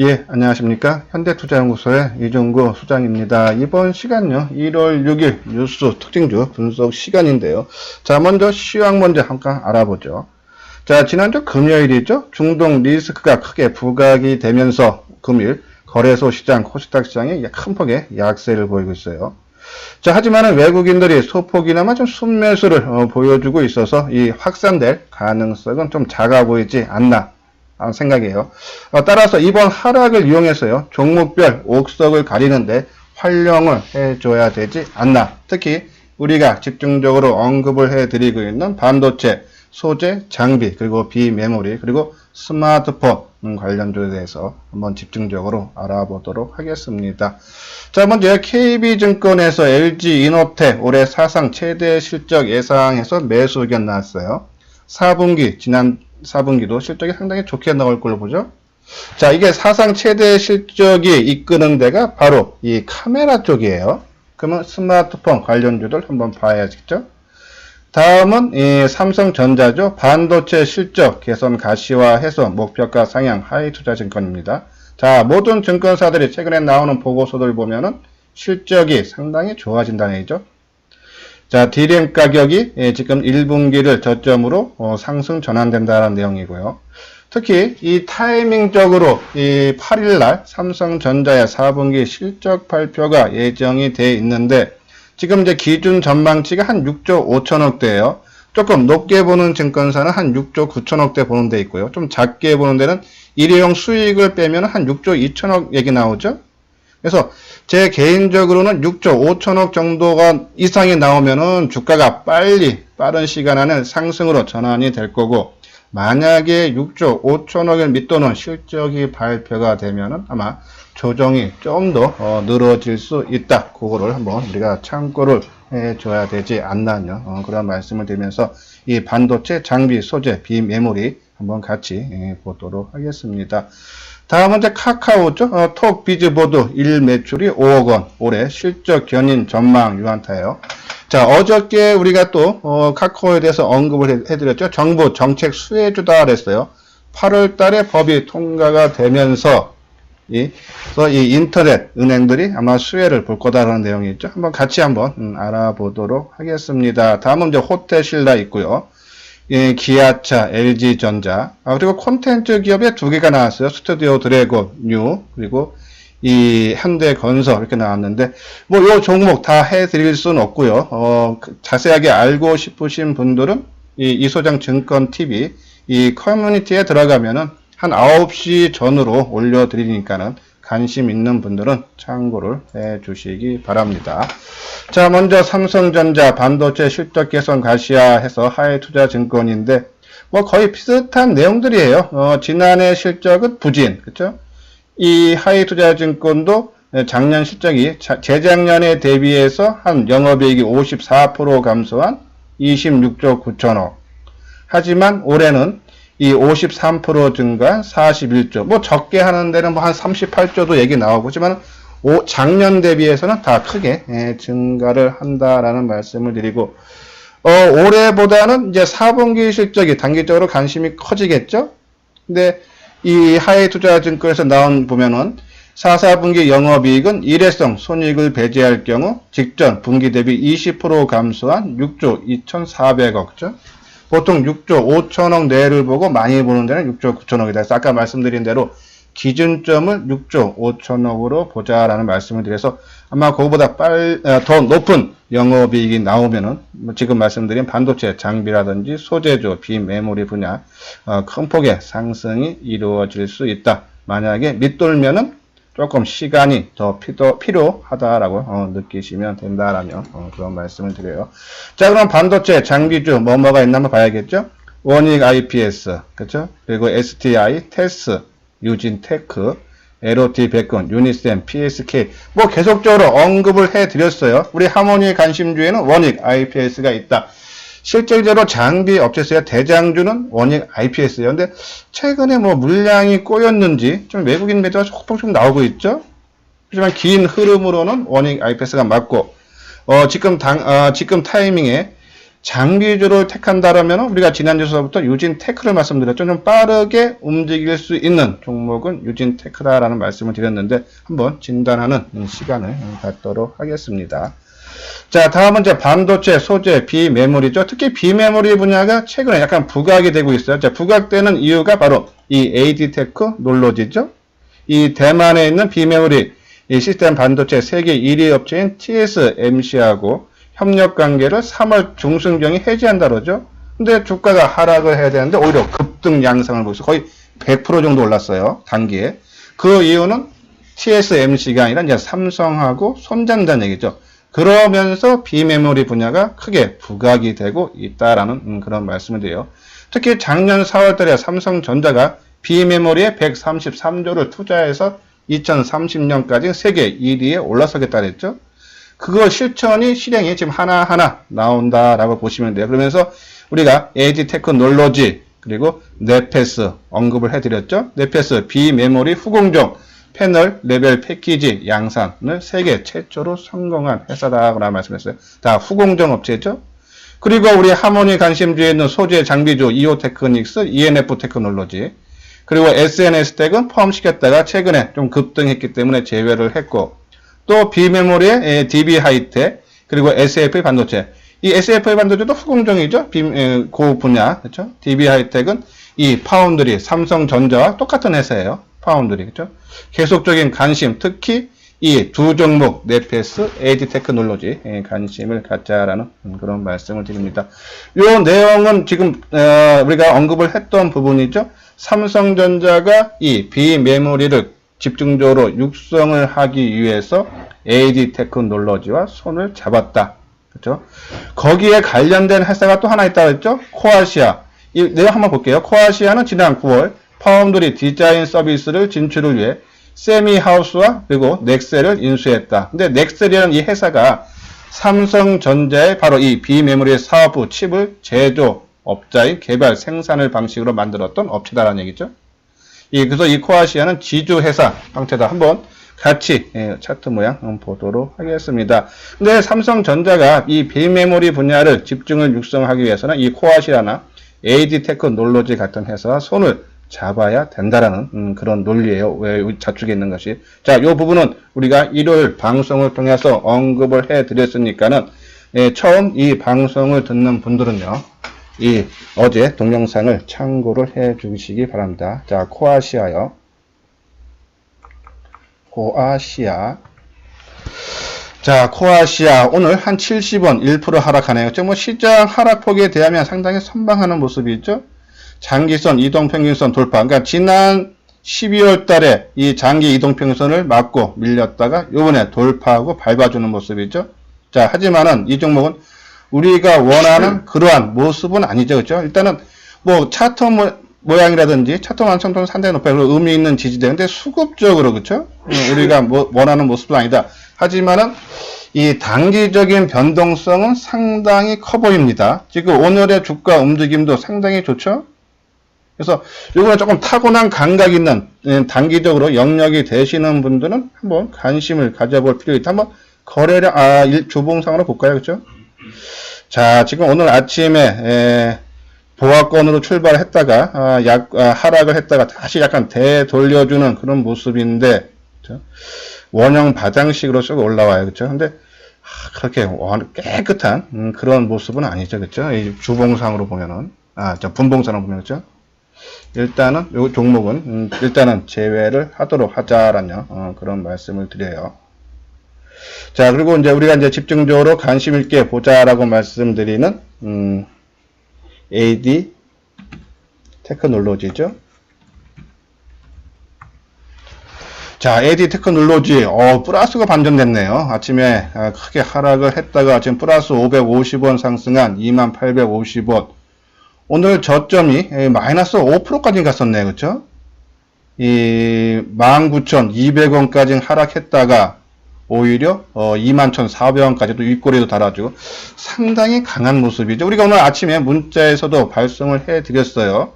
예, 안녕하십니까. 현대투자연구소의 이종구 수장입니다. 이번 시간요, 1월 6일 뉴스 특징주 분석 시간인데요. 자, 먼저 시황 먼저 잠깐 알아보죠. 자, 지난주 금요일이죠. 중동 리스크가 크게 부각이 되면서 금일 거래소 시장, 코스닥 시장이 큰 폭의 약세를 보이고 있어요. 자, 하지만은 외국인들이 소폭이나마 좀 순매수를 어, 보여주고 있어서 이 확산될 가능성은 좀 작아 보이지 않나 생각이에요. 어, 따라서 이번 하락을 이용해서요, 종목별 옥석을 가리는데 활용을 해줘야 되지 않나. 특히 우리가 집중적으로 언급을 해드리고 있는 반도체, 소재, 장비, 그리고 비메모리, 그리고 스마트폰 관련주에 대해서 한번 집중적으로 알아보도록 하겠습니다. 자, 먼저 KB증권에서 LG이노텍 올해 사상 최대 실적 예상해서 매수 의견 나왔어요. 4분기, 지난 4분기도 실적이 상당히 좋게 나올 걸로 보죠. 자, 이게 사상 최대 실적이 이끄는 데가 바로 이 카메라 쪽이에요. 그러면 스마트폰 관련주들 한번 봐야겠죠. 다음은 이 삼성전자죠. 반도체 실적 개선 가시화해서 목표가 상향 하이 투자증권입니다. 자, 모든 증권사들이 최근에 나오는 보고서들 보면은 실적이 상당히 좋아진다는 얘기죠. 자, D램 가격이 예, 지금 1분기를 저점으로 어, 상승 전환된다는 내용이고요. 특히 이 타이밍적으로 이 8일날 삼성전자의 4분기 실적 발표가 예정이 돼 있는데 지금 이제 기준 전망치가 한 6조 5천억대예요. 조금 높게 보는 증권사는 한 6조 9천억대 보는 데 있고요. 좀 작게 보는 데는 일회용 수익을 빼면 한 6조 2천억 얘기 나오죠. 그래서 제 개인적으로는 6조 5천억 정도가 이상이 나오면은 주가가 빨리 빠른 시간 안에 상승으로 전환이 될 거고 만약에 6조 5천억의 밑도는 실적이 발표가 되면은 아마 조정이 좀더 어, 늘어질 수 있다. 그거를 한번 우리가 참고를 해줘야 되지 않나요? 어, 그런 말씀을 드리면서 이 반도체 장비 소재 비메모리 한번 같이 예, 보도록 하겠습니다. 다음은 이제 카카오죠. 어, 톡 비즈보드 1 매출이 5억 원. 올해 실적 견인 전망 유한타예요. 자, 어저께 우리가 또 어, 카카오에 대해서 언급을 해- 해드렸죠. 정부 정책 수혜주다 그랬어요. 8월 달에 법이 통과가 되면서 이, 이 인터넷 은행들이 아마 수혜를 볼 거다라는 내용이 있죠. 한번 같이 한번 음, 알아보도록 하겠습니다. 다음은 이제 호텔 신라 있고요. 예, 기아차, LG전자, 아, 그리고 콘텐츠 기업에 두 개가 나왔어요. 스튜디오 드래곤, 뉴, 그리고 이 현대건설 이렇게 나왔는데 뭐 요 종목 다 해드릴 수는 없고요. 어, 그 자세하게 알고 싶으신 분들은 이 이소장 증권 TV 이 커뮤니티에 들어가면은 한 9시 전으로 올려드리니까는 관심 있는 분들은 참고를 해 주시기 바랍니다. 자, 먼저 삼성전자 반도체 실적 개선 가시화 해서 하이투자증권인데 뭐 거의 비슷한 내용들이에요. 어, 지난해 실적은 부진, 그렇죠? 이 하이투자증권도 작년 실적이 자- 재작년에 대비해서 한 영업이익이 54% 감소한 26조 9천억. 하지만 올해는 이 53% 증가한 41조. 뭐 적게 하는 데는 뭐 한 38조도 얘기 나오고 하지만 오- 작년 대비해서는 다 크게 예, 증가를 한다라는 말씀을 드리고 어, 올해보다는 이제 4분기 실적이 단기적으로 관심이 커지겠죠? 근데 이 하이투자증권에서 나온 보면은 4, 4분기 영업이익은 일회성 손익을 배제할 경우 직전 분기 대비 20% 감소한 6조 2,400억죠. 보통 6조 5천억 내를 보고 많이 보는 데는 6조 9천억이다. 그래서 아까 말씀드린 대로 기준점을 6조 5천억으로 보자라는 말씀을 드려서 아마 그거보다 빨, 어, 더 높은 영업이익이 나오면은 뭐 지금 말씀드린 반도체 장비라든지 소재주, 비메모리 분야 어, 큰 폭의 상승이 이루어질 수 있다. 만약에 밑돌면은 조금 시간이 더 필요, 필요하다라고 어, 느끼시면 된다라며 어, 그런 말씀을 드려요. 자, 그럼 반도체 장비주 뭐뭐가 있나 한번 봐야겠죠? 원익 IPS, 그렇죠? 그리고 STI, 테스, 유진테크, LOT 백건, 유니셈, PSK 뭐 계속적으로 언급을 해드렸어요. 우리 하모니 관심주에는 원익 IPS가 있다. 실질적으로 장비 업체에서의 대장주는 원익 IPS예요. 근데 최근에 뭐 물량이 꼬였는지 좀 외국인 매도가 조금 좀 나오고 있죠. 하지만 긴 흐름으로는 원익 IPS가 맞고 어, 지금 당, 어, 지금 타이밍에 장기주를 택한다라면 우리가 지난주서부터 유진 테크를 말씀드렸죠. 좀 빠르게 움직일 수 있는 종목은 유진 테크다라는 말씀을 드렸는데 한번 진단하는 시간을 갖도록 하겠습니다. 자, 다음은 이제 반도체, 소재, 비메모리죠. 특히 비메모리 분야가 최근에 약간 부각이 되고 있어요. 자, 부각되는 이유가 바로 이 AD테크 놀로지죠. 이 대만에 있는 비메모리 이 시스템 반도체 세계 1위 업체인 TSMC하고 협력 관계를 3월 중순경에 해지한다 그러죠. 근데 주가가 하락을 해야 되는데 오히려 급등 양상을 있어. 거의 100% 정도 올랐어요. 단기에. 그 이유는 TSMC가 아니라 이제 삼성하고 손잡는다는 얘기죠. 그러면서 비메모리 분야가 크게 부각이 되고 있다라는 음, 그런 말씀을 드려요. 특히 작년 4월달에 삼성전자가 비메모리에 133조를 투자해서 2030년까지 세계 1위에 올라서겠다 그랬죠. 그거 실천이 실행이 지금 하나하나 나온다라고 보시면 돼요. 그러면서 우리가 에이지 테크놀로지 그리고 네페스 언급을 해드렸죠. 네페스 비메모리 후공정 패널 레벨 패키지 양산을 세계 최초로 성공한 회사다라고 말씀했어요. 다 후공정 업체죠. 그리고 우리 하모니 관심주에 있는 소재 장비주 이오 테크닉스, ENF 테크놀로지, 그리고 SNS 텍은 포함시켰다가 최근에 좀 급등했기 때문에 제외를 했고, 또 비메모리의 DB 하이텍, 그리고 SF 반도체. 이 SF 반도체도 후공정이죠. 그 분야, 그렇죠? DB 하이텍은 이 파운드리, 삼성전자와 똑같은 회사예요. 파운드리, 그렇죠? 계속적인 관심, 특히 이 두 종목 네페스, 에이지 테크놀로지 에, 관심을 갖자라는 그런 말씀을 드립니다. 이 내용은 지금 어, 우리가 언급을 했던 부분이죠. 삼성전자가 이 비메모리를 집중적으로 육성을 하기 위해서 AD 테크놀로지와 손을 잡았다. 그렇죠? 거기에 관련된 회사가 또 하나 있다고 했죠? 코아시아. 이 내용 한번 볼게요. 코아시아는 지난 9월 파운드리 디자인 서비스를 진출을 위해 세미하우스와 그리고 넥셀을 인수했다. 근데 넥셀이라는 이 회사가 삼성전자의 바로 이 비메모리 사업부 칩을 제조업자인 개발 생산을 방식으로 만들었던 업체다라는 얘기죠. 이, 그래서 이 코아시아는 지주회사 형태다. 한번 같이 예, 차트 모양 보도록 하겠습니다. 근데 삼성전자가 이 비메모리 분야를 집중을 육성하기 위해서는 이 코아시아나 AD 테크놀로지 같은 회사와 손을 잡아야 된다라는 음, 그런 논리예요. 왜 자축에 있는 것이. 자, 이 부분은 우리가 일요일 방송을 통해서 언급을 해 드렸으니까는 예, 처음 이 방송을 듣는 분들은요. 이 어제 동영상을 참고를 해 주시기 바랍니다. 자, 코아시아요. 코아시아. 자, 코아시아 오늘 한 70원 1% 하락하네요. 뭐 시장 하락폭에 대하면 상당히 선방하는 모습이죠. 장기선 이동평균선 돌파. 그러니까 지난 12월 달에 이 장기 이동평균선을 맞고 밀렸다가 요번에 돌파하고 밟아주는 모습이죠. 자, 하지만은 이 종목은 우리가 원하는 그러한 모습은 아니죠. 그죠? 일단은 뭐 차트 모, 모양이라든지 차트 완성도는 상당히 높아요. 의미 있는 지지대. 근데 수급적으로 그렇죠? 우리가 뭐 원하는 모습은 아니다. 하지만은 이 단기적인 변동성은 상당히 커 보입니다. 지금 오늘의 주가 움직임도 상당히 좋죠? 그래서 이거는 조금 타고난 감각 있는 예, 단기적으로 영역이 되시는 분들은 한번 관심을 가져볼 필요 있다. 한번 거래량 아 일, 주봉상으로 볼까요, 그렇죠? 자, 지금 오늘 아침에 에, 보합권으로 출발했다가 아, 약, 아, 하락을 했다가 다시 약간 되돌려주는 그런 모습인데 그렇죠? 원형 바장식으로 쭉 올라와요, 그렇죠? 근데 아, 그렇게 깨끗한 음, 그런 모습은 아니죠, 그렇죠? 이 주봉상으로 보면은 아, 저 분봉상으로 보면 그렇죠? 일단은 이 종목은 음, 일단은 제외를 하도록 하자라는 어, 그런 말씀을 드려요. 자 그리고 이제 우리가 이제 집중적으로 관심 있게 보자라고 말씀드리는 음, AD 테크놀로지죠. 자, AD 테크놀로지, 어, 플러스가 반전됐네요. 아침에 아, 크게 하락을 했다가 지금 플러스 550원 상승한 2850원. 오늘 저점이 예, 마이너스 5%까지 갔었네요. 그쵸? 이 19,200원까지 하락했다가 오히려 어, 21,400원까지도 윗꼬리도 달아주고 상당히 강한 모습이죠. 우리가 오늘 아침에 문자에서도 발송을 해드렸어요.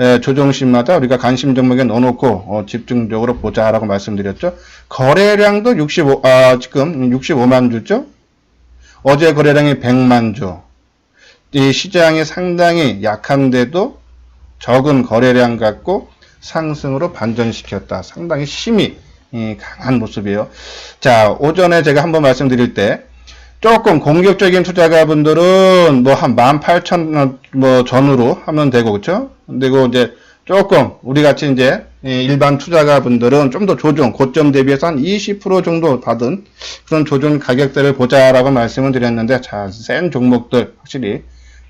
에, 조정신마다 우리가 관심 종목에 넣어놓고 어, 집중적으로 보자라고 말씀드렸죠. 거래량도 65, 아, 지금 65만 주죠. 어제 거래량이 100만 주. 이 시장이 상당히 약한데도 적은 거래량 갖고 상승으로 반전시켰다. 상당히 이, 강한 모습이에요. 자, 오전에 제가 한번 말씀드릴 때 조금 공격적인 투자가분들은 뭐 한 18,000원 뭐 전후로 하면 되고 그렇죠? 그리고 이제 조금 우리 같이 이제 이 일반 투자가분들은 좀 더 조정 고점 대비해서 한 20% 정도 받은 그런 조정 가격대를 보자라고 말씀을 드렸는데 자, 센 종목들 확실히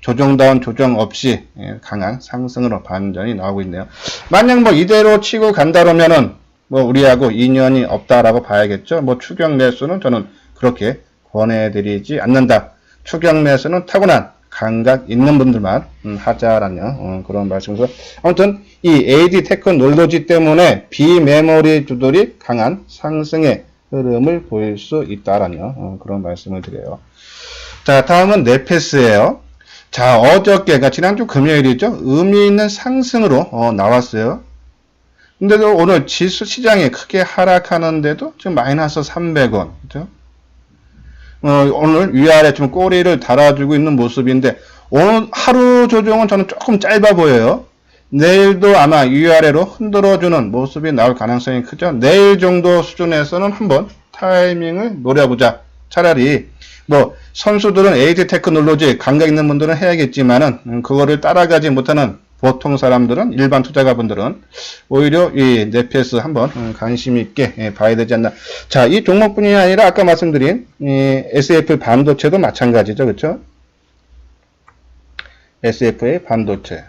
조정다운 조정 없이 예, 강한 상승으로 반전이 나오고 있네요. 만약 뭐 이대로 치고 간다면은 뭐 우리하고 인연이 없다라고 봐야겠죠. 뭐 추경 매수는 저는 그렇게 권해드리지 않는다. 추경 매수는 타고난 감각 있는 분들만 음, 하자라는 어, 그런 말씀에서 아무튼 이 AD 테크놀로지 때문에 비메모리 주들이 강한 상승의 흐름을 보일 수 있다라는 어, 그런 말씀을 드려요. 자 다음은 네페스예요. 자 어저께 그러니까 지난주 금요일이죠. 의미 있는 상승으로 어, 나왔어요. 근데도 오늘 지수 시장이 크게 하락하는데도 지금 마이너스 300원. 그죠? 어, 오늘 위아래 좀 꼬리를 달아주고 있는 모습인데, 오늘 하루 조정은 저는 조금 짧아 보여요. 내일도 아마 위아래로 흔들어주는 모습이 나올 가능성이 크죠. 내일 정도 수준에서는 한번 타이밍을 노려보자. 차라리, 뭐, 선수들은 에이드 테크놀로지 감각 있는 분들은 해야겠지만은, 음, 그거를 따라가지 못하는 보통 사람들은 일반 투자가분들은 오히려 이 네페스 한번 음, 관심 있게 예, 봐야 되지 않나. 자, 이 종목뿐이 아니라 아까 말씀드린 이 SF 반도체도 마찬가지죠, 그렇죠? SF의 반도체.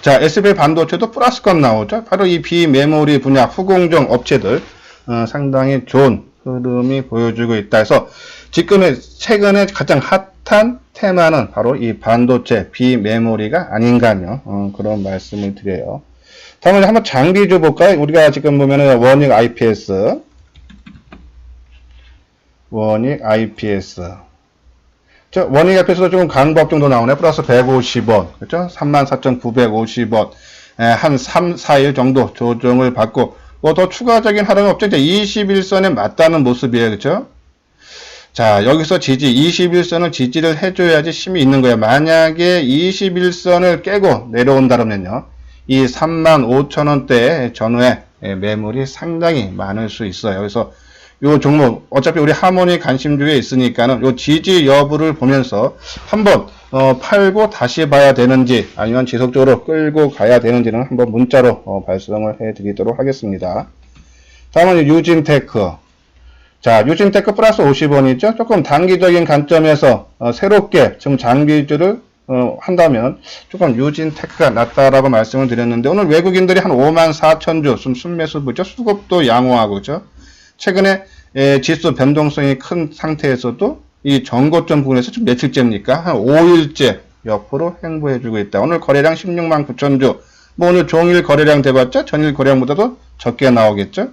자, SF의 반도체도 플러스권 나오죠. 바로 이 비메모리 분야 후공정 업체들 어, 상당히 좋은 흐름이 보여주고 있다 해서 지금의 최근에 가장 핫한 테마는 바로 이 반도체 비메모리가 아닌가요? 어, 그런 말씀을 드려요. 다음에 한번 장비 줘 볼까요? 우리가 지금 보면은 원익 IPS 원익 IPS 저 원익 IPS도 조금 강법 정도 나오네. 플러스 150원. 그렇죠? 34,950원. 예, 한 3, 4일 정도 조정을 받고 뭐 더 추가적인 하락은 없죠. 이제 21선에 맞다는 모습이에요. 그렇죠? 자, 여기서 지지, 21선을 지지를 해줘야지 힘이 있는 거예요. 만약에 21선을 깨고 내려온다면요. 이 35,000원대 전후에 예, 매물이 상당히 많을 수 있어요. 그래서 요 종목, 어차피 우리 하모니 관심주에 있으니까는 요 지지 여부를 보면서 한번 어, 팔고 다시 봐야 되는지 아니면 지속적으로 끌고 가야 되는지는 한번 문자로 어, 발송을 해 드리도록 하겠습니다. 다음은 유진테크. 자, 유진테크 플러스 50원이죠. 조금 단기적인 관점에서 어, 새롭게 지금 장비주를 어, 한다면 조금 유진테크가 낫다라고 말씀을 드렸는데 오늘 외국인들이 한 5만 4천 주좀 순매수 보죠. 수급도 양호하고 그죠. 최근에 에, 지수 변동성이 큰 상태에서도 이 전고점 부분에서 지금 며칠째입니까? 한 5일째 옆으로 행보해주고 있다. 오늘 거래량 16만 9천 주. 뭐 오늘 종일 거래량 돼봤자 전일 거래량보다도 적게 나오겠죠?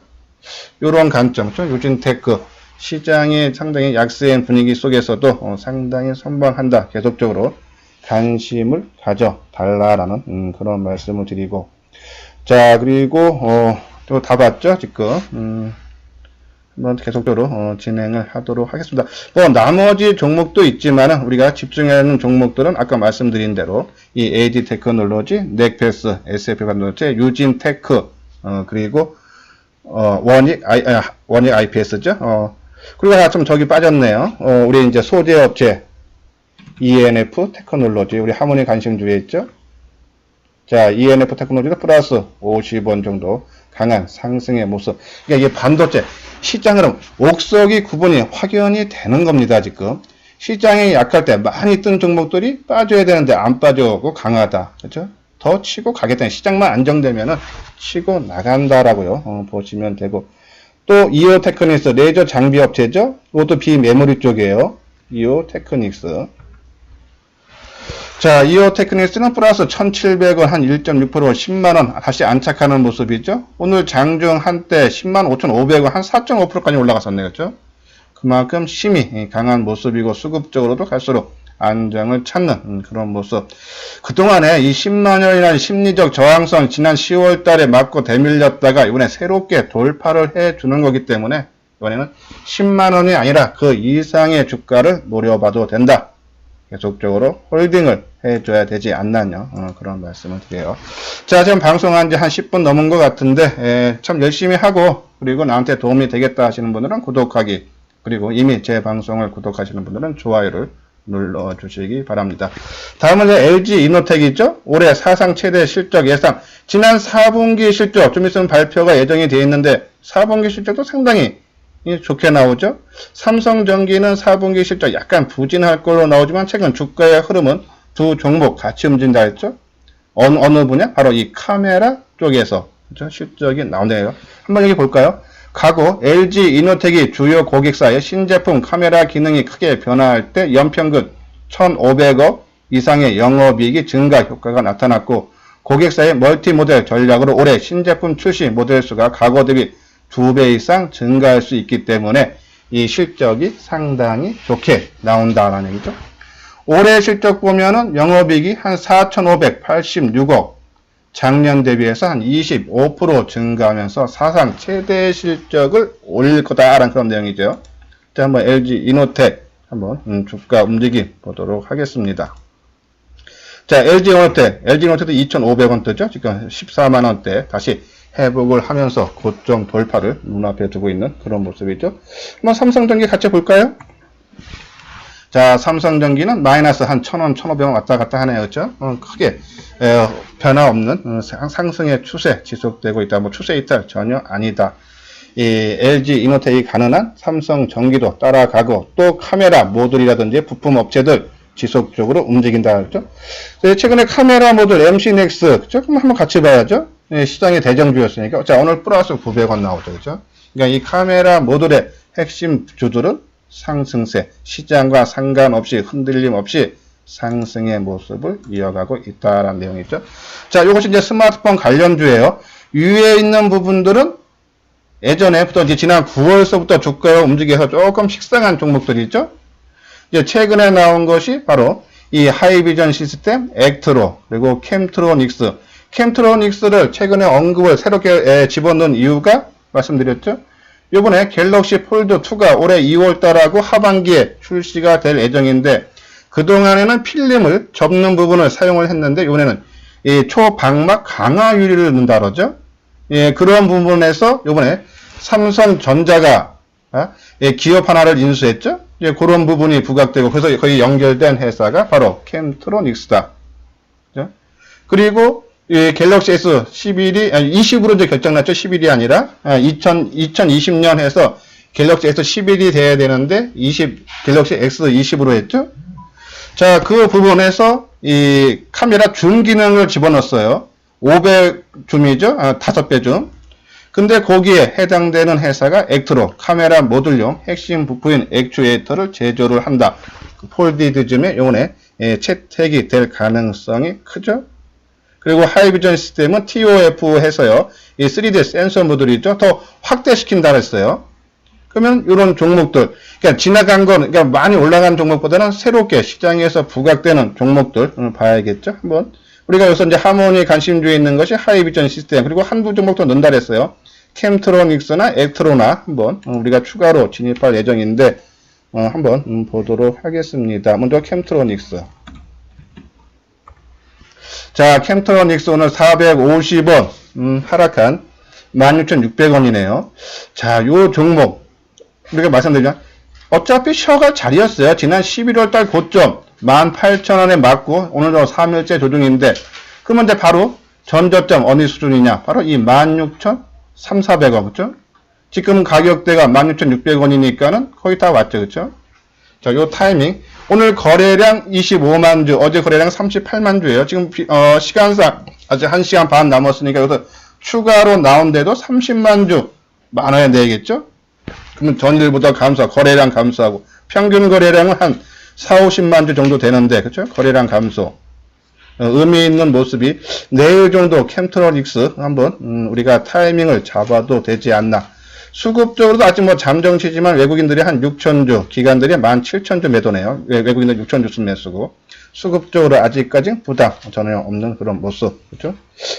요런 관점, 죠 유진테크 시장이 상당히 약세인 분위기 속에서도 어, 상당히 선방한다. 계속적으로 관심을 가져 달라라는 음, 그런 말씀을 드리고 자 그리고 어, 또 다 봤죠 지금 음, 한번 계속적으로 어, 진행을 하도록 하겠습니다. 뭐 나머지 종목도 있지만 우리가 집중하는 종목들은 아까 말씀드린 대로 이 AD 테크놀로지, 넥패스, SF 반도체, 유진 테크 어, 그리고 어, 원익, I, 아, 원익 IPS죠. 어, 그리고 하나 좀 저기 빠졌네요. 어, 우리 이제 소재 업체 ENF 테크놀로지 우리 하모니 관심주에 있죠. 자, ENF 테크놀로지가 플러스 50원 정도 강한 상승의 모습. 그러니까 이게 반도체 시장으로 옥석이 구분이 확연히 되는 겁니다, 지금. 시장이 약할 때 많이 뜬 종목들이 빠져야 되는데 안 빠져고 강하다. 그렇죠? 더 치고 가겠다는 시장만 안정되면은 치고 나간다라고요. 어, 보시면 되고. 또 이오 테크닉스 레이저 장비 업체죠. 이것도 비메모리 쪽이에요. 이오 테크닉스. 자, 이오 테크닉스는 플러스 1,700원 한 1.6% 10만원 다시 안착하는 모습이죠. 오늘 장중 한때 10만 5,500원 한 4.5%까지 올라갔었네요. 그죠? 그만큼 힘이 강한 모습이고 수급적으로도 갈수록 안정을 찾는 음, 그런 모습. 그동안에 이 10만원이라는 심리적 저항성 지난 10월 달에 맞고 대밀렸다가 이번에 새롭게 돌파를 해 주는 거기 때문에 이번에는 10만원이 아니라 그 이상의 주가를 노려봐도 된다. 계속적으로 홀딩을 해줘야 되지 않나요? 어, 그런 말씀을 드려요. 자, 지금 방송한 지 한 10분 넘은 것 같은데, 에, 참 열심히 하고, 그리고 나한테 도움이 되겠다 하시는 분들은 구독하기, 그리고 이미 제 방송을 구독하시는 분들은 좋아요를 눌러주시기 바랍니다. 다음은 LG 이노텍이죠? 올해 사상 최대 실적 예상. 지난 4분기 실적, 좀 있으면 발표가 예정이 되어 있는데, 4분기 실적도 상당히 이 좋게 나오죠. 삼성전기는 4분기 실적 약간 부진할 걸로 나오지만 최근 주가의 흐름은 두 종목 같이 움직인다 했죠. 어느, 어느 분야? 바로 이 카메라 쪽에서 그죠? 실적이 나오네요. 한번 여기 볼까요? 과거 LG 이노텍이 주요 고객사의 신제품 카메라 기능이 크게 변화할 때 연평균 1,500억 이상의 영업이익이 증가 효과가 나타났고 고객사의 멀티 모델 전략으로 올해 신제품 출시 모델 수가 과거 대비 2배 이상 증가할 수 있기 때문에 이 실적이 상당히 좋게 나온다라는 얘기죠. 올해 실적 보면은 영업이익이 한 4,586억, 작년 대비해서 한 25% 증가하면서 사상 최대 실적을 올릴 거다라는 그런 내용이죠. 자, 한번 LG 이노텍 한번 음, 주가 움직임 보도록 하겠습니다. 자, LG 이노텍, LG 이노텍도 2,500원 뜨죠? 지금 14만 원대 다시 회복을 하면서 고점 돌파를 눈앞에 두고 있는 그런 모습이죠. 한번 삼성전기 같이 볼까요? 자, 삼성전기는 마이너스 한 1000원, 1500원 왔다 갔다 하네요. 그죠? 어, 크게 에, 변화 없는 어, 상- 상승의 추세 지속되고 있다. 뭐 추세 이탈 전혀 아니다. 이 LG 이노텍이 가능한 삼성전기도 따라가고 또 카메라 모듈이라든지 부품 업체들 지속적으로 움직인다. 그죠? 네, 최근에 카메라 모듈 MC 넥스 그죠? 그럼 한번 같이 봐야죠. 네, 시장의 대정주였으니까. 자, 오늘 플러스 900원 나오죠. 그죠? 그러니까 이 카메라 모듈의 핵심 주들은 상승세, 시장과 상관없이 흔들림 없이 상승의 모습을 이어가고 있다라는 내용이죠. 자, 이것이 이제 스마트폰 관련주예요. 위에 있는 부분들은 예전에부터 이제 지난 9월서부터 주가가 움직여서 조금 식상한 종목들이죠. 이제 최근에 나온 것이 바로 이 하이비전 시스템, 액트로, 그리고 캠트로닉스. 캠트로닉스를 최근에 언급을 새롭게 에, 집어넣은 이유가 말씀드렸죠. 요번에 갤럭시 폴드 2가 올해 2월달하고 하반기에 출시가 될 예정인데 그동안에는 필름을 접는 부분을 사용을 했는데 이번에는 이 초방막 강화 유리를 넣는다 그러죠. 예, 그런 부분에서 요번에 삼성전자가 아, 예, 기업 하나를 인수했죠. 예, 그런 부분이 부각되고 그래서 거의 연결된 회사가 바로 캠트로닉스다. 그리고 이 갤럭시 S 11이 아니 20으로 이제 결정났죠. 11이 아니라 아, 2000 2020년 해서 갤럭시 S 11이 돼야 되는데 20 갤럭시 X 20으로 했죠. 자, 그 부분에서 이 카메라 줌 기능을 집어넣었어요. 500 줌이죠. 아, 5배 줌. 근데 거기에 해당되는 회사가 액트로 카메라 모듈용 핵심 부품인 액추에이터를 제조를 한다. 그 폴디드 줌에 요번에 예, 채택이 될 가능성이 크죠. 그리고 하이비전 시스템은 TOF 해서요. 이 3D 센서 모듈이죠. 더 확대시킨다 그랬어요. 그러면 이런 종목들, 그러니까 지나간 건, 그러니까 많이 올라간 종목보다는 새롭게 시장에서 부각되는 종목들 을 봐야겠죠. 한번 우리가 여기서 이제 하모니 관심주에 있는 것이 하이비전 시스템 그리고 한두 종목도 넣는다 그랬어요. 캠트로닉스나 액트로나 한번 어, 우리가 추가로 진입할 예정인데 어, 한번 음, 보도록 하겠습니다. 먼저 캠트로닉스. 자, 캠트로닉스 오늘 450원 음, 하락한 16,600원이네요. 자, 요 종목 우리가 말씀드리면 어차피 셔가 자리였어요. 지난 11월 달 고점 18,000원에 맞고 오늘도 3일째 조정인데 그러면 이제 바로 전저점 어느 수준이냐? 바로 이 16,300원 그죠? 지금 가격대가 16,600원이니까는 거의 다 왔죠. 그죠? 자, 요 타이밍 오늘 거래량 25만 주, 어제 거래량 38만 주예요. 지금 비- 어, 시간상 아직 1시간 반 남았으니까 여기서 추가로 나온데도 30만 주 많아야 되겠죠? 그러면 전일보다 감소, 거래량 감소하고 평균 거래량은 한 4, 50만 주 정도 되는데 그렇죠? 거래량 감소. 어, 의미 있는 모습이 내일 정도 캠트로닉스 한번 음, 우리가 타이밍을 잡아도 되지 않나. 수급적으로도 아직 뭐 잠정치지만 외국인들이 한 6천주, 기관들이 17,000주 매도네요. 외- 외국인들 6천주 순 매수고. 수급적으로 아직까지 부담 전혀 없는 그런 모습. 그렇죠?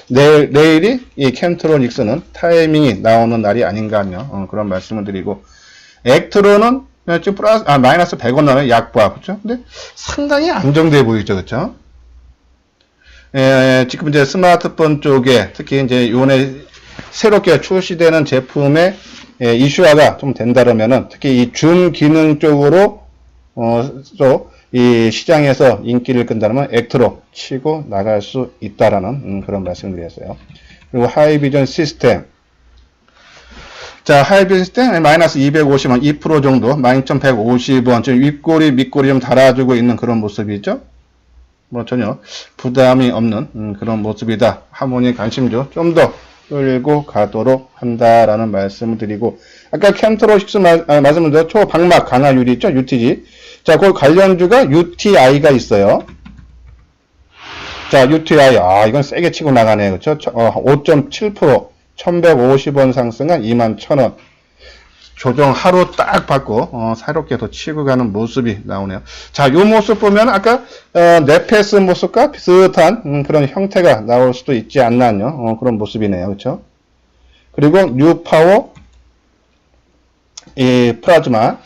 내일, 내일이 이 캠트로닉스는 타이밍이 나오는 날이 아닌가 하며 어, 그런 말씀을 드리고 액트로는 네, 지금 플러스, 아, 마이너스 100원 나는 약보합, 그죠? 근데 상당히 안정돼 보이죠, 그죠? 예, 지금 이제 스마트폰 쪽에 특히 이제 요번에 새롭게 출시되는 제품의 예, 이슈화가 좀 된다면은 특히 이 줌 기능 쪽으로 어, 또이 시장에서 인기를 끈다면 액트로 치고 나갈 수 있다라는 음, 그런 말씀을 드렸어요. 그리고 하이비전 시스템. 자, 하이비전 시스템 마이너스 250원, 2% 정도, 12,150원, 지금 윗꼬리, 밑꼬리 좀 달아주고 있는 그런 모습이죠. 뭐 전혀 부담이 없는 음, 그런 모습이다. 하모니 관심도 좀더 끌고 가도록 한다라는 말씀을 드리고 아까 캠트로식스 말, 아, 말씀을 드려 초방막 강화율이 있죠? UTG 자, 그 관련주가 UTI가 있어요. 자, UTI 아 이건 세게 치고 나가네. 그렇죠? 어, 5.7% 1150원 상승한 21,000원 조정 하루 딱 받고 어, 새롭게 더 치고 가는 모습이 나오네요. 자, 요 모습 보면 아까 어, 네페스 모습과 비슷한 음, 그런 형태가 나올 수도 있지 않나요? 어, 그런 모습이네요. 그렇죠? 그리고 뉴파워 이 플라즈마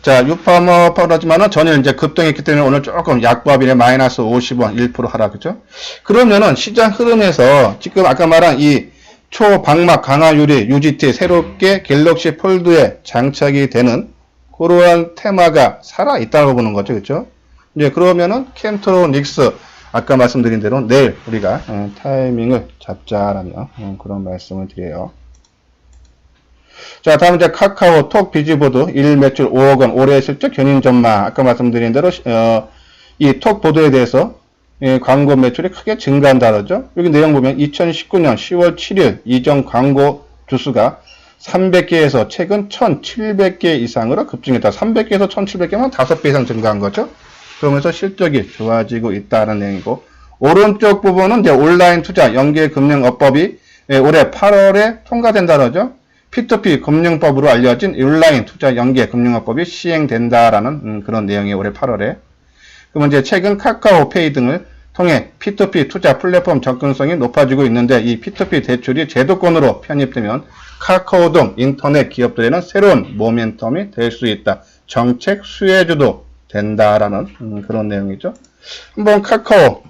자, 유파워 플라즈마는 전혀 이제 급등했기 때문에 오늘 조금 약보합이네 마이너스 50원 1% 하락 그죠? 그러면은 시장 흐름에서 지금 아까 말한 이 초방막 강화 유리 UGT 새롭게 갤럭시 폴드에 장착이 되는 그러한 테마가 살아 있다고 보는 거죠, 그렇죠? 이제 그러면은 캠트로닉스 아까 말씀드린 대로 내일 우리가 어, 타이밍을 잡자라며 어, 그런 말씀을 드려요. 자, 다음 이제 카카오톡 비즈보드 1 매출 5억 원 올해 실적 견인 전망 아까 말씀드린 대로 어, 이 톡 보드에 대해서 예, 광고 매출이 크게 증가한다 그러죠. 여기 내용 보면 2019년 10월 7일 이전 광고 주수가 300개에서 최근 1,700개 이상으로 급증했다. 300개에서 1,700개면 5배 이상 증가한 거죠. 그러면서 실적이 좋아지고 있다는 내용이고 오른쪽 부분은 이제 온라인 투자 연계금융업법이 예, 올해 8월에 통과된다 그러죠. P2P 금융법으로 알려진 온라인 투자 연계금융업법이 시행된다라는 음, 그런 내용이 올해 8월에 그러면 이제 최근 카카오페이 등을 통해 P2P 투자 플랫폼 접근성이 높아지고 있는데 이 P2P 대출이 제도권으로 편입되면 카카오 등 인터넷 기업들에는 새로운 모멘텀이 될 수 있다. 정책 수혜주도 된다라는 음, 그런 내용이죠. 한번 카카오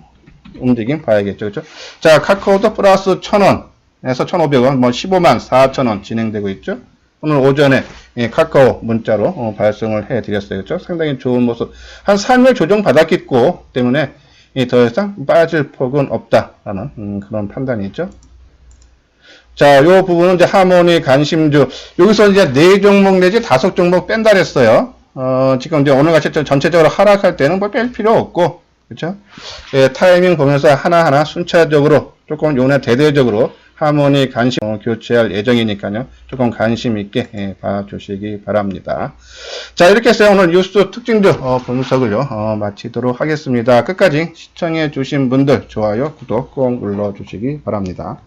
움직임 봐야겠죠. 그렇죠? 자, 카카오도 플러스 1000원에서 1500원, 뭐 15만 4천원 진행되고 있죠. 오늘 오전에 예, 카카오 문자로 어, 발송을 해드렸어요. 그렇죠? 상당히 좋은 모습. 한 3일 조정 받았기 때문에 예, 더 이상 빠질 폭은 없다라는 음, 그런 판단이 있죠. 자, 요 부분은 이제 하모니 관심주. 여기서 이제 네 종목 내지 다섯 종목 뺀다 그랬어요. 어, 지금 이제 오늘 같이 좀 전체적으로 하락할 때는 뭐 뺄 필요 없고, 그렇죠? 예, 타이밍 보면서 하나하나 순차적으로 조금 요번에 대대적으로 하모니 관심 어, 교체할 예정이니까요. 조금 관심 있게 예, 봐주시기 바랍니다. 자 이렇게 해서 오늘 뉴스 특징들 어, 분석을요 어, 마치도록 하겠습니다. 끝까지 시청해 주신 분들 좋아요 구독 꼭 눌러 주시기 바랍니다.